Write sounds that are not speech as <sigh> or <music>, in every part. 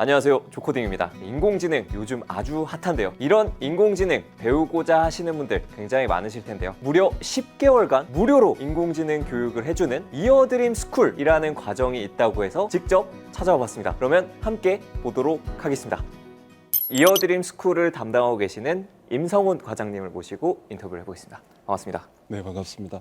안녕하세요. 조코딩입니다. 인공지능 요즘 아주 핫한데요. 이런 인공지능 배우고자 하시는 분들 굉장히 많으실 텐데요. 무려 10개월간 무료로 인공지능 교육을 해주는 이어드림 스쿨이라는 과정이 있다고 해서 직접 찾아와 봤습니다. 그러면 함께 보도록 하겠습니다. 이어드림 스쿨을 담당하고 계시는 임성훈 과장님을 모시고 인터뷰를 해보겠습니다. 반갑습니다. 네, 반갑습니다.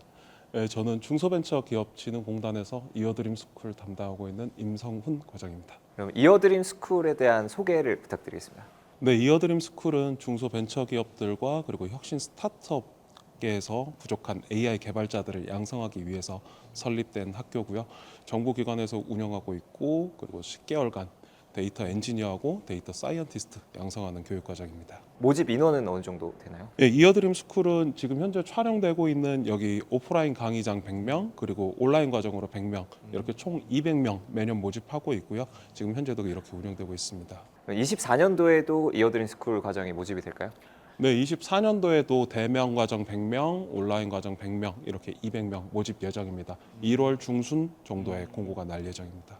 네, 저는 중소벤처기업진흥공단에서 이어드림 스쿨 담당하고 있는 임성훈 과장입니다. 그럼 이어드림 스쿨에 대한 소개를 부탁드리겠습니다. 네, 이어드림 스쿨은 중소벤처기업들과 그리고 혁신 스타트업계에서 부족한 AI 개발자들을 양성하기 위해서 설립된 학교고요. 정부기관에서 운영하고 있고 그리고 10개월간 데이터 엔지니어하고 데이터 사이언티스트 양성하는 교육 과정입니다. 모집 인원은 어느 정도 되나요? 예, 이어드림 스쿨은 지금 현재 촬영되고 있는 여기 오프라인 강의장 100명 그리고 온라인 과정으로 100명 이렇게 총 200명 매년 모집하고 있고요. 지금 현재도 이렇게 운영되고 있습니다. 24년도에도 이어드림 스쿨 과정이 모집이 될까요? 네, 24년도에도 대면 과정 100명, 온라인 과정 100명 이렇게 200명 모집 예정입니다. 1월 중순 정도에 공고가 날 예정입니다.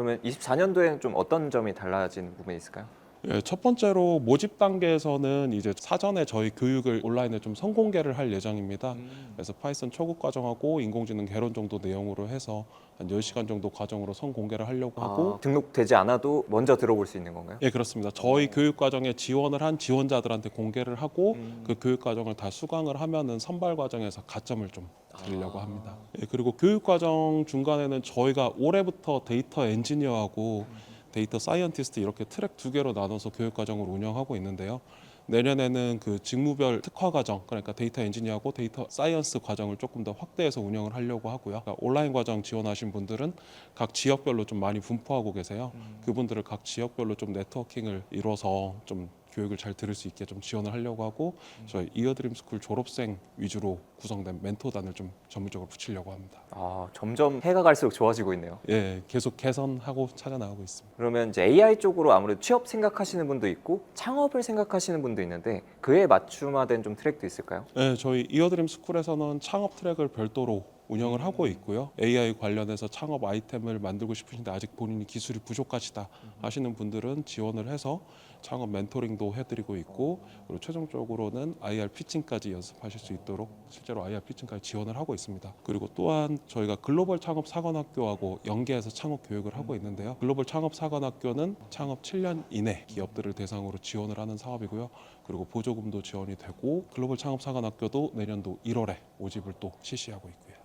그러면 24년도에는 좀 어떤 점이 달라지는 부분이 있을까요? 예, 첫 번째로 모집 단계에서는 이제 사전에 저희 교육을 온라인에 좀 선공개를 할 예정입니다. 그래서 파이썬 초급 과정하고 인공지능 개론 정도 내용으로 해서 한 10시간 정도 과정으로 선공개를 하려고 하고 아, 등록되지 않아도 먼저 들어볼 수 있는 건가요? 예, 그렇습니다. 저희 교육 과정에 지원을 한 지원자들한테 공개를 하고 음. 그 교육 과정을 다 수강을 하면은 선발 과정에서 가점을 좀 드리려고 아. 합니다. 예, 그리고 교육 과정 중간에는 저희가 올해부터 데이터 엔지니어하고 데이터 사이언티스트 이렇게 트랙 두 개로 나눠서 교육 과정을 운영하고 있는데요. 내년에는 그 직무별 특화 과정, 그러니까 데이터 엔지니어하고 데이터 사이언스 과정을 조금 더 확대해서 운영을 하려고 하고요. 그러니까 온라인 과정 지원하신 분들은 각 지역별로 좀 많이 분포하고 계세요. 그분들을 각 지역별로 좀 네트워킹을 이뤄서 좀 교육을 잘 들을 수 있게 좀 지원을 하려고 하고 저희 이어드림 스쿨 졸업생 위주로 구성된 멘토단을 좀 전문적으로 붙이려고 합니다. 아, 점점 해가 갈수록 좋아지고 있네요. 예, 계속 개선하고 찾아 나가고 있습니다. 그러면 이제 AI 쪽으로 아무래도 취업 생각하시는 분도 있고 창업을 생각하시는 분도 있는데 그에 맞춤화된 좀 트랙도 있을까요? 네, 저희 이어드림 스쿨에서는 창업 트랙을 별도로 운영을 하고 있고요. AI 관련해서 창업 아이템을 만들고 싶으신데 아직 본인이 기술이 부족하시다 하시는 분들은 지원을 해서 창업 멘토링도 해드리고 있고 그리고 최종적으로는 IR 피칭까지 연습하실 수 있도록 실제로 IR 피칭까지 지원을 하고 있습니다. 그리고 또한 저희가 글로벌 창업 사관학교하고 연계해서 창업 교육을 하고 있는데요. 글로벌 창업 사관학교는 창업 7년 이내 기업들을 대상으로 지원을 하는 사업이고요. 그리고 보조금도 지원이 되고 글로벌 창업 사관학교도 내년도 1월에 모집을 또 실시하고 있고요.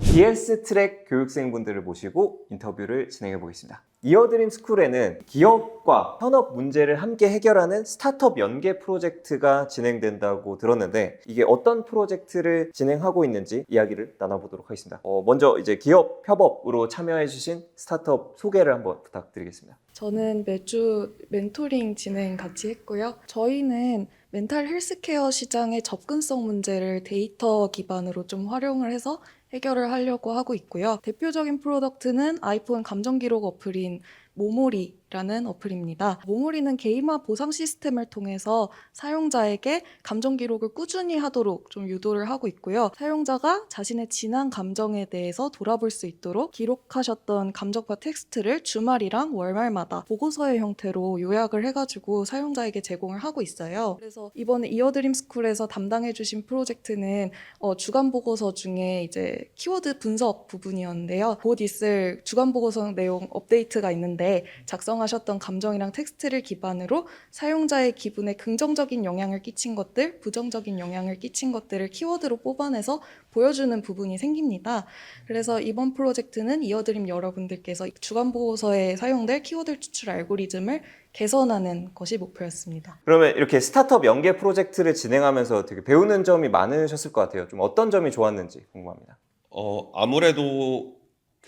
DS 트랙 교육생분들을 모시고 인터뷰를 진행해 보겠습니다. 이어드림 스쿨에는 기업과 현업 문제를 함께 해결하는 스타트업 연계 프로젝트가 진행된다고 들었는데 이게 어떤 프로젝트를 진행하고 있는지 이야기를 나눠보도록 하겠습니다. 어, 먼저 이제 기업 협업으로 참여해주신 스타트업 소개를 한번 부탁드리겠습니다. 저는 매주 멘토링 진행 같이 했고요. 저희는 멘탈 헬스케어 시장의 접근성 문제를 데이터 기반으로 좀 활용을 해서 해결을 하려고 하고 있고요. 대표적인 프로덕트는 아이폰 감정 기록 어플인 모모리 라는 어플입니다. 모모리는 게임화 보상 시스템을 통해서 사용자에게 감정 기록을 꾸준히 하도록 좀 유도를 하고 있고요. 사용자가 자신의 지난 감정에 대해서 돌아볼 수 있도록 기록하셨던 감정과 텍스트를 주말이랑 월말마다 보고서의 형태로 요약을 해가지고 사용자에게 제공을 하고 있어요. 그래서 이번에 이어드림 스쿨에서 담당해주신 프로젝트는 어, 주간 보고서 중에 이제 키워드 분석 부분이었는데요. 곧 있을 주간 보고서 내용 업데이트가 있는데 작성 하셨던 감정이랑 텍스트를 기반으로 사용자의 기분에 긍정적인 영향을 끼친 것들, 부정적인 영향을 끼친 것들을 키워드로 뽑아내서 보여주는 부분이 생깁니다. 그래서 이번 프로젝트는 이어드림 여러분들께서 주간 보고서에 사용될 키워드 추출 알고리즘을 개선하는 것이 목표였습니다. 그러면 이렇게 스타트업 연계 프로젝트를 진행하면서 되게 배우는 점이 많으셨을 것 같아요. 좀 어떤 점이 좋았는지 궁금합니다. 어, 아무래도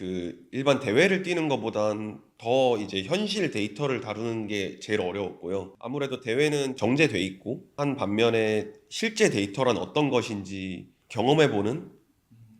그 일반 대회를 뛰는 것보단 더 이제 현실 데이터를 다루는 게 제일 어려웠고요. 아무래도 대회는 정제돼 있고 한 반면에 실제 데이터란 어떤 것인지 경험해보는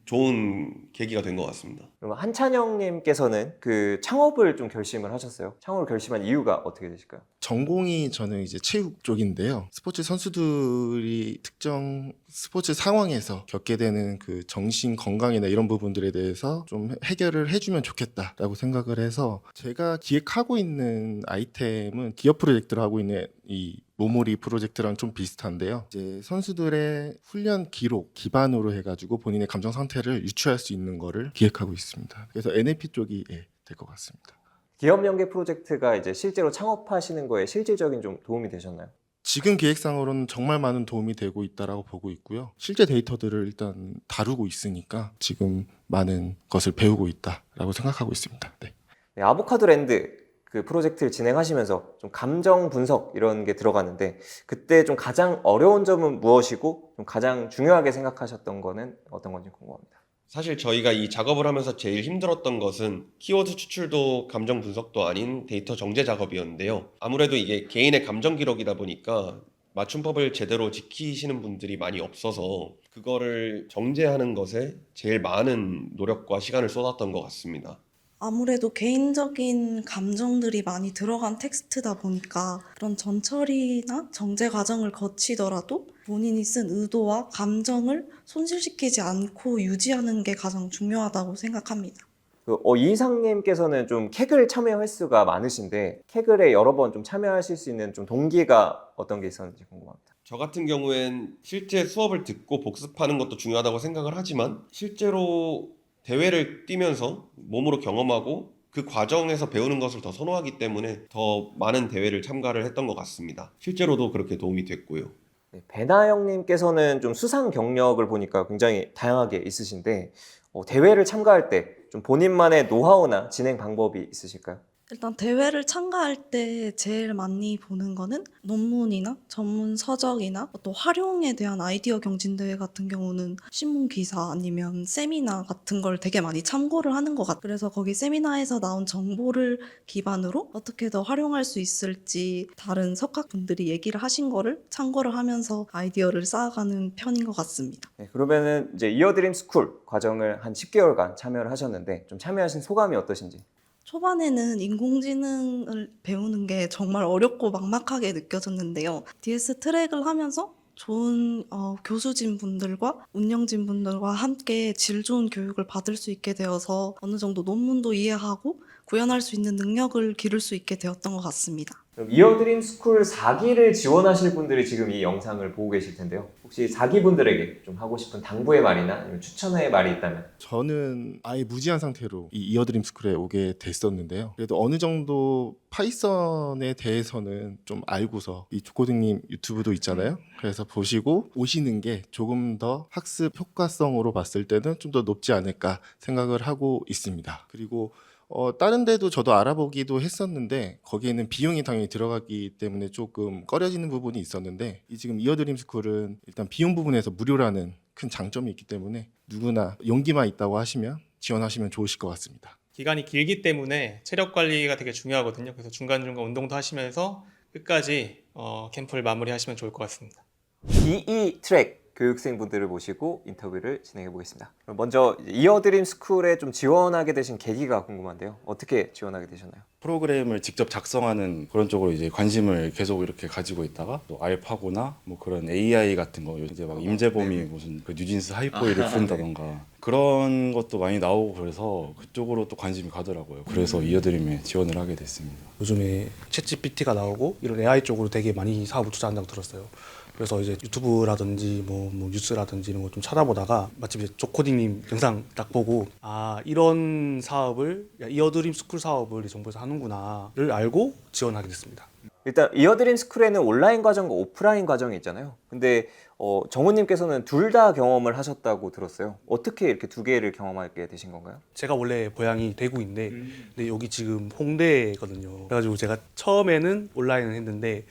좋은 계기가 된 것 같습니다. 그럼 한찬영님께서는 그 창업을 좀 결심을 하셨어요. 창업을 결심한 이유가 어떻게 되실까요? 전공이 저는 이제 체육 쪽인데요. 스포츠 선수들이 특정 스포츠 상황에서 겪게 되는 그 정신 건강이나 이런 부분들에 대해서 좀 해결을 해주면 좋겠다라고 생각을 해서 제가 기획하고 있는 아이템은 기업 프로젝트를 하고 있는 이 모모리 프로젝트랑 좀 비슷한데요. 이제 선수들의 훈련 기록 기반으로 해가지고 본인의 감정 상태를 유추할 수 있는 거를 기획하고 있습니다. 그래서 NLP 쪽이 예, 될것 같습니다. 기업 연계 프로젝트가 이제 실제로 창업하시는 거에 실질적인 좀 도움이 되셨나요? 지금 계획상으로는 정말 많은 도움이 되고 있다라고 보고 있고요. 실제 데이터들을 일단 다루고 있으니까 지금 많은 것을 배우고 있다라고 생각하고 있습니다. 네. 네, 아보카도 랜드 그 프로젝트를 진행하시면서 좀 감정 분석 이런 게 들어갔는데 그때 좀 가장 어려운 점은 무엇이고 좀 가장 중요하게 생각하셨던 거는 어떤 건지 궁금합니다. 사실 저희가 이 작업을 하면서 제일 힘들었던 것은 키워드 추출도 감정 분석도 아닌 데이터 정제 작업이었는데요. 아무래도 이게 개인의 감정 기록이다 보니까 맞춤법을 제대로 지키시는 분들이 많이 없어서 그거를 정제하는 것에 제일 많은 노력과 시간을 쏟았던 것 같습니다. 아무래도 개인적인 감정들이 많이 들어간 텍스트다 보니까 그런 전처리나 정제 과정을 거치더라도 본인이 쓴 의도와 감정을 손실시키지 않고 유지하는 게 가장 중요하다고 생각합니다. 그, 어, 이상님께서는 좀 캐글 참여 횟수가 많으신데 캐글에 여러 번 좀 참여하실 수 있는 좀 동기가 어떤 게 있었는지 궁금합니다. 저 같은 경우엔 실제 수업을 듣고 복습하는 것도 중요하다고 생각을 하지만 실제로 대회를 뛰면서 몸으로 경험하고 그 과정에서 배우는 것을 더 선호하기 때문에 더 많은 대회를 참가를 했던 것 같습니다. 실제로도 그렇게 도움이 됐고요. 네, 배나 형님께서는 좀 수상 경력을 보니까 굉장히 다양하게 있으신데 어, 대회를 참가할 때 좀 본인만의 노하우나 진행 방법이 있으실까요? 일단 대회를 참가할 때 제일 많이 보는 거는 논문이나 전문 서적이나 또 활용에 대한 아이디어 경진 대회 같은 경우는 신문 기사 아니면 세미나 같은 걸 되게 많이 참고를 하는 것 같아요. 그래서 거기 세미나에서 나온 정보를 기반으로 어떻게 더 활용할 수 있을지 다른 석학분들이 얘기를 하신 거를 참고를 하면서 아이디어를 쌓아가는 편인 것 같습니다. 네, 그러면은 이제 이어드림 스쿨 과정을 한 10개월간 참여를 하셨는데 좀 참여하신 소감이 어떠신지? 초반에는 인공지능을 배우는 게 정말 어렵고 막막하게 느껴졌는데요. DS 트랙을 하면서 좋은 어, 교수진 분들과 운영진 분들과 함께 질 좋은 교육을 받을 수 있게 되어서 어느 정도 논문도 이해하고 구현할 수 있는 능력을 기를 수 있게 되었던 것 같습니다. 이어드림 스쿨 4기를 지원하실 분들이 지금 이 영상을 보고 계실 텐데요. 혹시 4기 분들에게 좀 하고 싶은 당부의 말이나 추천의 말이 있다면 저는 아예 무지한 상태로 이 이어드림 스쿨에 오게 됐었는데요. 그래도 어느 정도 파이썬에 대해서는 좀 알고서 이 조코딩님 유튜브도 있잖아요. 그래서 보시고 오시는 게 조금 더 학습 효과성으로 봤을 때는 좀 더 높지 않을까 생각을 하고 있습니다. 그리고 어, 다른 데도 저도 알아보기도 했었는데 거기에는 비용이 당연히 들어가기 때문에 조금 꺼려지는 부분이 있었는데 이 지금 이어드림 스쿨은 일단 비용 부분에서 무료라는 큰 장점이 있기 때문에 누구나 용기만 있다고 하시면 지원하시면 좋으실 것 같습니다. 기간이 길기 때문에 체력 관리가 되게 중요하거든요. 그래서 중간중간 운동도 하시면서 끝까지 어, 캠프를 마무리하시면 좋을 것 같습니다. DE 트랙 교육생분들을 모시고 인터뷰를 진행해 보겠습니다. 먼저 이어드림 스쿨에 좀 지원하게 되신 계기가 궁금한데요. 어떻게 지원하게 되셨나요? 프로그램을 직접 작성하는 그런 쪽으로 이제 관심을 계속 이렇게 가지고 있다가 또 알파고나 뭐 그런 AI 같은 거 이제 막 임재범이 무슨 그 뉴진스 하이포이를 푼다던가 그런 것도 많이 나오고 그래서 그쪽으로 또 관심이 가더라고요. 그래서 이어드림에 지원을 하게 됐습니다. 요즘에 챗GPT가 나오고 이런 AI 쪽으로 되게 많이 사업을 투자한다고 들었어요. 그래서 이제 유튜브라든지 뭐, 뭐 뉴스라든지 이런 거 좀 찾아보다가 마침 이제 조코디님 영상 딱 보고 아 이런 사업을 야, 이어드림 스쿨 사업을 이 정부에서 하는구나를 알고 지원하게 됐습니다. 일단 이어드림 스쿨에는 온라인 과정과 오프라인 과정이 있잖아요. 근데 어, 정우님께서는 둘 다 경험을 하셨다고 들었어요. 어떻게 이렇게 두 개를 경험하게 되신 건가요? 제가 원래 고향이 대구인데 근데 여기 지금 홍대거든요. 그래가지고 제가 처음에는 온라인을 했는데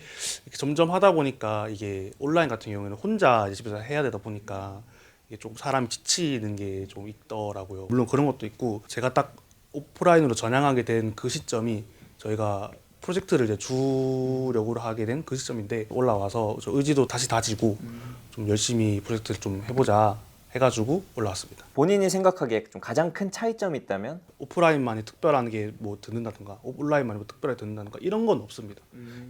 이렇게 점점 하다 보니까 이게 온라인 같은 경우에는 혼자 이제 집에서 해야 되다 보니까 이게 좀 사람이 지치는 게 좀 있더라고요. 물론 그런 것도 있고 제가 딱 오프라인으로 전향하게 된 그 시점이 저희가 프로젝트를 이제 주력으로 하게 된 그 시점인데 올라와서 저 의지도 다시 다지고 좀 열심히 프로젝트를 좀 해보자 해가지고 올라왔습니다. 본인이 생각하기에 좀 가장 큰 차이점이 있다면 오프라인만이 특별한 게 뭐 듣는다든가 온라인만이 뭐 특별하게 듣는다든가 이런 건 없습니다.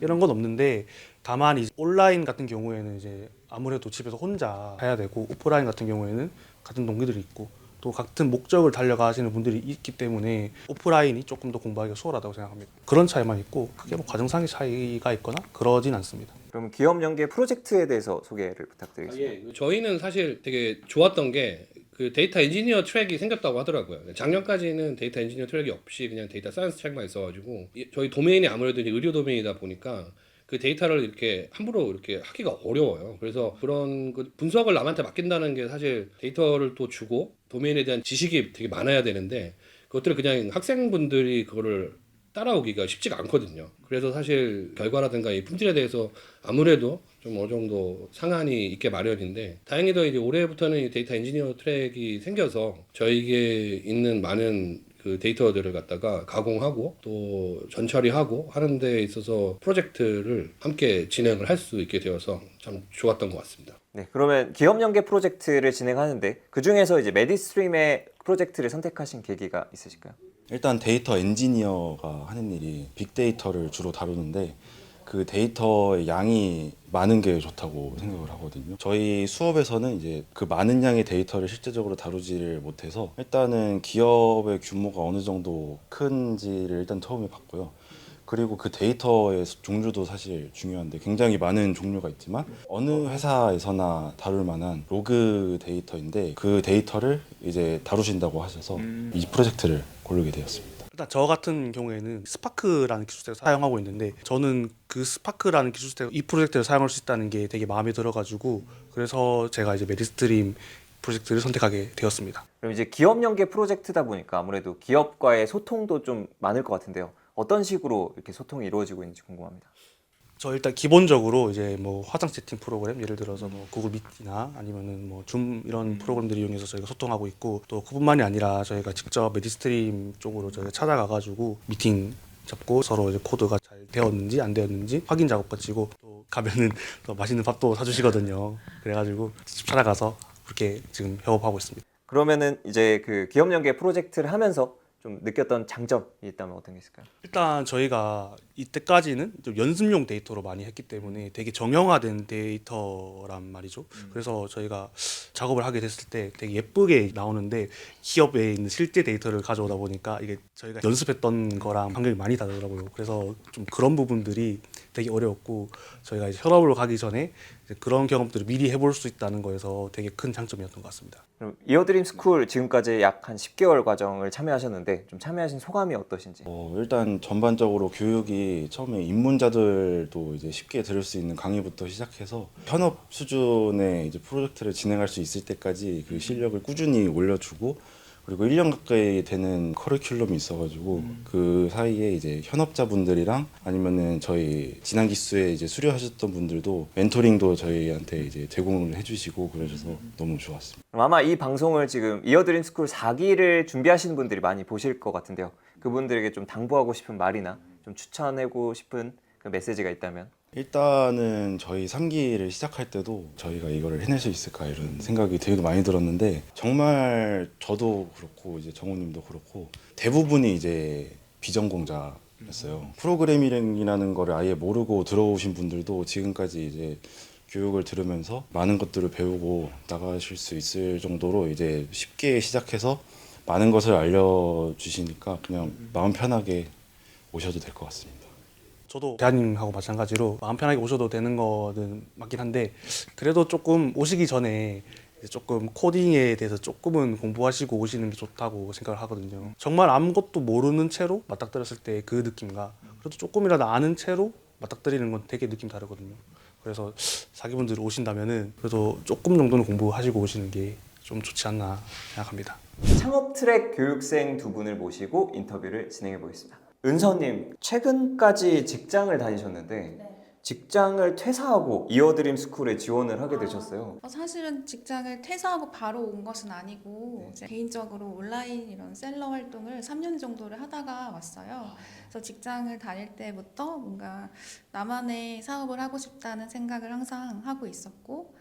이런 건 없는데 다만 이 온라인 같은 경우에는 이제 아무래도 집에서 혼자 해야 되고 오프라인 같은 경우에는 같은 동기들이 있고 또 같은 목적을 달려가시는 분들이 있기 때문에 오프라인이 조금 더 공부하기가 수월하다고 생각합니다. 그런 차이만 있고 크게 뭐 과정상의 차이가 있거나 그러진 않습니다. 그럼 기업 연계 프로젝트에 대해서 소개를 부탁드리겠습니다. 예, 저희는 사실 되게 좋았던 게 그 데이터 엔지니어 트랙이 생겼다고 하더라고요. 작년까지는 데이터 엔지니어 트랙이 없이 그냥 데이터 사이언스 트랙만 있어가지고 이- 저희 도메인이 아무래도 이제 의료 도메인이다 보니까 그 데이터를 이렇게 함부로 이렇게 하기가 어려워요. 그래서 그런 그 분석을 남한테 맡긴다는 게 사실 데이터를 또 주고 도메인에 대한 지식이 되게 많아야 되는데 그것들을 그냥 학생분들이 그거를 따라오기가 쉽지가 않거든요. 그래서 사실 결과라든가 이 품질에 대해서 아무래도 좀 어느 정도 상한이 있게 마련인데 다행히도 이제 올해부터는 이 데이터 엔지니어 트랙이 생겨서 저에게 있는 많은 그 데이터들을 갖다가 가공하고 또 전처리하고 하는 데 있어서 프로젝트를 함께 진행을 할 수 있게 되어서 참 좋았던 것 같습니다. 네, 그러면 기업 연계 프로젝트를 진행하는데 그 중에서 이제 메디스트림의 프로젝트를 선택하신 계기가 있으실까요? 일단 데이터 엔지니어가 하는 일이 빅데이터를 주로 다루는데 그 데이터의 양이 많은 게 좋다고 생각을 하거든요. 저희 수업에서는 이제 그 많은 양의 데이터를 실제적으로 다루지를 못해서 일단은 기업의 규모가 어느 정도 큰지를 일단 처음에 봤고요. 그리고 그 데이터의 종류도 사실 중요한데 굉장히 많은 종류가 있지만 어느 회사에서나 다룰 만한 로그 데이터인데 그 데이터를 이제 다루신다고 하셔서 이 프로젝트를 고르게 되었습니다. 저 같은 경우에는 스파크라는 기술을 사용하고 있는데 저는 그 스파크라는 기술을 이 프로젝트를 사용할 수 있다는 게 되게 마음에 들어가지고 그래서 제가 이제 메디스트림 프로젝트를 선택하게 되었습니다. 그럼 이제 기업 연계 프로젝트다 보니까 아무래도 기업과의 소통도 좀 많을 것 같은데요. 어떤 식으로 이렇게 소통이 이루어지고 있는지 궁금합니다. 저 일단 기본적으로 이제 뭐 화상 채팅 프로그램 예를 들어서 뭐 구글 미티나 아니면은 뭐 줌 이런 프로그램들을 이용해서 저희가 소통하고 있고 또 그뿐만이 아니라 저희가 직접 메디스트림 쪽으로 저희가 찾아가 가지고 미팅 잡고 서로 이제 코드가 잘 되었는지 안 되었는지 확인 작업 거치고 또 가면은 <laughs> 또 맛있는 밥도 사주시거든요. 그래가지고 직접 찾아가서 그렇게 지금 협업하고 있습니다. 그러면은 이제 그 기업 연계 프로젝트를 하면서 좀 느꼈던 장점이 있다면 어떤 게 있을까요? 일단 저희가 이때까지는 좀 연습용 데이터로 많이 했기 때문에 되게 정형화된 데이터란 말이죠. 그래서 저희가 작업을 하게 됐을 때 되게 예쁘게 나오는데 기업에 있는 실제 데이터를 가져오다 보니까 이게 저희가 연습했던 거랑 환경이 많이 다르더라고요. 그래서 좀 그런 부분들이 되게 어려웠고 저희가 이제 협업으로 가기 전에 그런 경험들을 미리 해볼 수 있다는 거에서 되게 큰 장점이었던 것 같습니다. 그럼 이어드림 스쿨 지금까지 약 한 10개월 과정을 참여하셨는데 좀 참여하신 소감이 어떠신지? 어, 일단 전반적으로 교육이 처음에 입문자들도 이제 쉽게 들을 수 있는 강의부터 시작해서 현업 수준의 이제 프로젝트를 진행할 수 있을 때까지 그 실력을 꾸준히 올려주고 그리고 1년 가까이 되는 커리큘럼이 있어가지고 그 사이에 이제 현업자분들이랑 아니면은 저희 지난 기수에 이제 수료하셨던 분들도 멘토링도 저희한테 이제 제공을 해주시고 그러셔서 너무 좋았습니다. 그럼 아마 이 방송을 지금 이어드림 스쿨 4기를 준비하시는 분들이 많이 보실 것 같은데요. 그분들에게 좀 당부하고 싶은 말이나 좀 추천하고 싶은 그 메시지가 있다면 일단은 저희 3기를 시작할 때도 저희가 이거를 해낼 수 있을까 이런 생각이 되게 많이 들었는데 정말 저도 그렇고 이제 정우님도 그렇고 대부분이 이제 비전공자였어요. 프로그래밍이라는 거를 아예 모르고 들어오신 분들도 지금까지 이제 교육을 들으면서 많은 것들을 배우고 나가실 수 있을 정도로 이제 쉽게 시작해서 많은 것을 알려주시니까 그냥 마음 편하게 오셔도 될 것 같습니다. 저도 대한님하고 마찬가지로 마음 편하게 오셔도 되는 거는 맞긴 한데 그래도 조금 오시기 전에 이제 조금 코딩에 대해서 조금은 공부하시고 오시는 게 좋다고 생각을 하거든요. 정말 아무것도 모르는 채로 맞닥뜨렸을 때 그 느낌과 그래도 조금이라도 아는 채로 맞닥뜨리는 건 되게 느낌 다르거든요. 그래서 사기분들이 오신다면은 그래도 조금 정도는 공부하시고 오시는 게 좀 좋지 않나 생각합니다. 창업 트랙 교육생 두 분을 모시고 인터뷰를 진행해 보겠습니다. 은서님, 최근까지 직장을 다니셨는데 직장을 퇴사하고 이어드림 스쿨에 지원을 하게 되셨어요. 어, 사실은 직장을 퇴사하고 바로 온 것은 아니고 이제 개인적으로 온라인 이런 셀러 활동을 3년 정도를 하다가 왔어요. 그래서 직장을 다닐 때부터 뭔가 나만의 사업을 하고 싶다는 생각을 항상 하고 있었고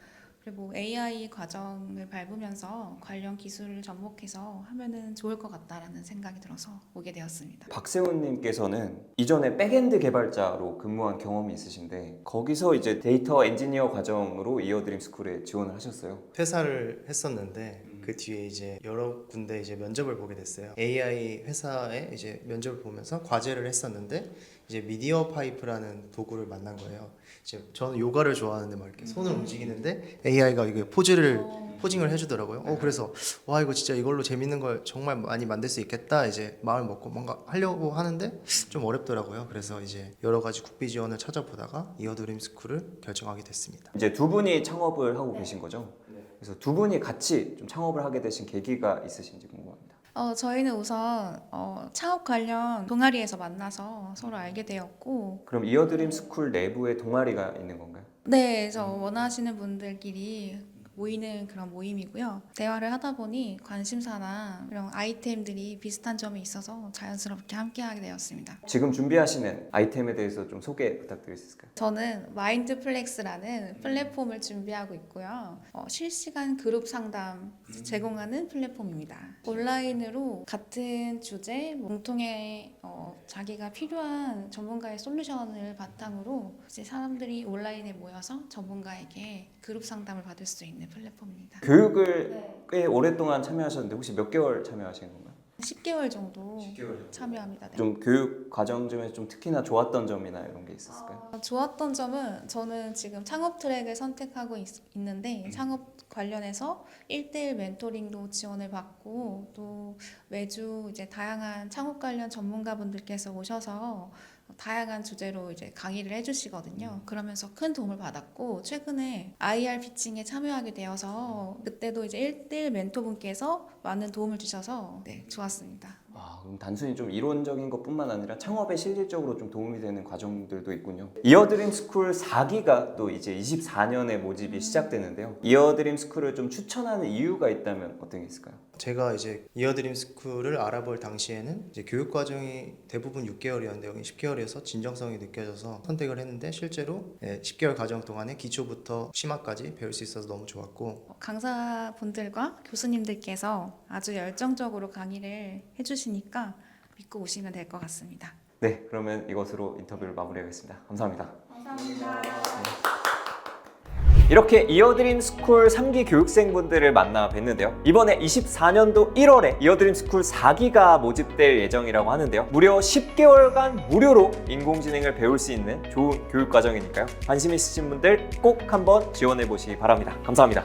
그리고 AI 과정을 밟으면서 관련 기술을 접목해서 하면은 좋을 것 같다라는 생각이 들어서 오게 되었습니다. 박세훈님께서는 이전에 백엔드 개발자로 근무한 경험이 있으신데 거기서 이제 데이터 엔지니어 과정으로 이어드림 스쿨에 지원을 하셨어요. 회사를 했었는데 그 뒤에 이제 여러 군데 이제 면접을 보게 됐어요. AI 회사에 이제 면접을 보면서 과제를 했었는데 이제 미디어 파이프라는 도구를 만난 거예요. 이제 저는 요가를 좋아하는데 막 이렇게 손을 움직이는데 AI가 이게 포즈를 포징을 해주더라고요. 어 그래서 와 이거 진짜 이걸로 재밌는 걸 정말 많이 만들 수 있겠다 이제 마음을 먹고 뭔가 하려고 하는데 좀 어렵더라고요. 그래서 이제 여러 가지 국비 지원을 찾아보다가 이어드림 스쿨을 결정하게 됐습니다. 이제 두 분이 창업을 하고 계신 거죠? 그래서 두 분이 같이 좀 창업을 하게 되신 계기가 있으신지 궁금합니다. 어, 저희는 우선 어, 창업 관련 동아리에서 만나서 서로 알게 되었고 그럼 이어드림 스쿨 내부에 동아리가 있는 건가요? 네, 저 원하시는 분들끼리 모이는 그런 모임이고요. 대화를 하다 보니 관심사나 이런 아이템들이 비슷한 점이 있어서 자연스럽게 함께하게 되었습니다. 지금 준비하시는 아이템에 대해서 좀 소개 부탁드릴 수 있을까요? 저는 마인드 플렉스라는 플랫폼을 준비하고 있고요. 어, 실시간 그룹 상담 제공하는 플랫폼입니다. 온라인으로 같은 주제, 공통의 어, 자기가 필요한 전문가의 솔루션을 바탕으로 이제 사람들이 온라인에 모여서 전문가에게 그룹 상담을 받을 수 있는 플랫폼입니다. 교육을 꽤 오랫동안 참여하셨는데 혹시 몇 개월 참여하신 건가요? 10개월 정도 참여합니다. 네. 좀 교육 과정 중에서 좀 특히나 좋았던 점이나 이런 게 있었을까요? 어, 좋았던 점은 저는 지금 창업 트랙을 선택하고 있, 는데 음. 창업 관련해서 1대1 멘토링도 지원을 받고 또 매주 이제 다양한 창업 관련 전문가분들께서 오셔서 다양한 주제로 이제 강의를 해주시거든요. 그러면서 큰 도움을 받았고 최근에 IR 피칭에 참여하게 되어서 그때도 이제 1대1 멘토분께서 많은 도움을 주셔서 네, 좋았습니다. 아, 그럼 단순히 좀 이론적인 것뿐만 아니라 창업에 실질적으로 좀 도움이 되는 과정들도 있군요. 이어드림 스쿨 4기가 또 이제 24년에 모집이 시작되는데요. 이어드림 스쿨을 좀 추천하는 이유가 있다면 어떤 게 있을까요? 제가 이제 이어드림 스쿨을 알아볼 당시에는 이제 교육 과정이 대부분 6개월이었는데 여기 10개월이어서 진정성이 느껴져서 선택을 했는데 실제로 예, 10개월 과정 동안에 기초부터 심화까지 배울 수 있어서 너무 좋았고 강사분들과 교수님들께서 아주 열정적으로 강의를 해주시니까 믿고 오시면 될 것 같습니다. 네, 그러면 이것으로 인터뷰를 마무리하겠습니다. 감사합니다. 이렇게 이어드림 스쿨 3기 교육생분들을 만나 뵀는데요. 이번에 24년도 1월에 이어드림 스쿨 4기가 모집될 예정이라고 하는데요. 무려 10개월간 무료로 인공지능을 배울 수 있는 좋은 교육 과정이니까요. 관심 있으신 분들 꼭 한번 지원해 보시기 바랍니다. 감사합니다.